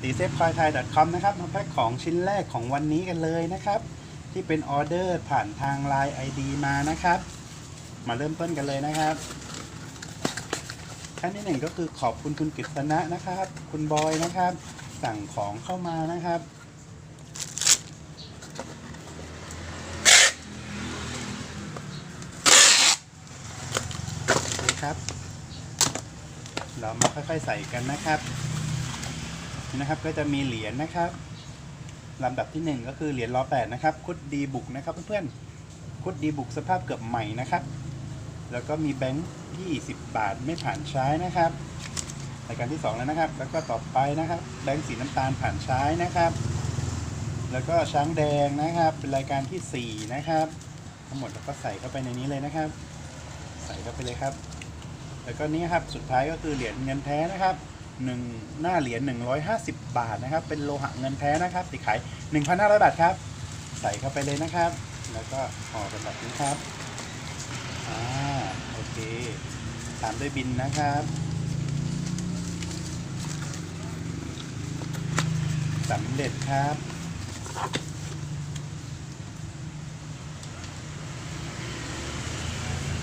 ตีเซฟคอยไทย .com นะครับมาแพ็คของชิ้นแรกของวันนี้กันเลยนะครับ ที่เป็นออเดอร์ผ่านทาง Line ID มานะครับ มาเริ่มต้นกันเลยนะครับขั้นที่หนึ่งก็คือขอบคุณคุณกฤษณะนะครับ คุณบอยนะครับ สั่งของเข้ามานะครับครับ เรามาค่อยๆใส่กันนะครับ นะครับ ก็จะมีเหรียญนะครับลำดับที่หนึ่งก็คือเหรียญล้อแปดนะครับ คุดดีบุกนะครับเพื่อนๆคุดดีบุกสภาพเกือบใหม่นะครับ แล้วก็มีแบงค์20 บาทไม่ผ่านใช้นะครับรายการที่สองแล้วนะครับ แล้วก็ต่อไปนะครับ แบงค์สีน้ำตาลผ่านใช้นะครับ แล้วก็ช้างแดงนะครับ เป็นรายการที่สี่นะครับ ทั้งหมดเราก็ใส่เข้าไปในนี้เลยนะครับ ใส่เข้าไปเลยครับ แล้วก็นี่ครับสุดท้ายก็คือเหรียญเงินแท้นะครับ หนึ่งหน้าเหรียญ150 บาทนะครับ เป็นโลหะเงินแท้นะครับติดขาย 1,500 บาทครับ ใส่เข้าไปเลยนะครับ แล้วก็ห่อเป็นแบบนี้ครับอ่าโอเคตามด้วยบินนะครับสำเร็จครับ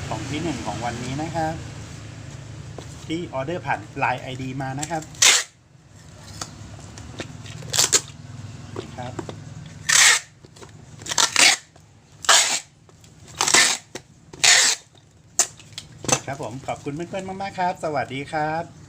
ของที่หนึ่งของวันนี้นะครับ ที่ออเดอร์ผ่าน Line ID มานะครับนี่ครับ ครับผมขอบคุณเพื่อนๆมากๆครับ สวัสดีครับ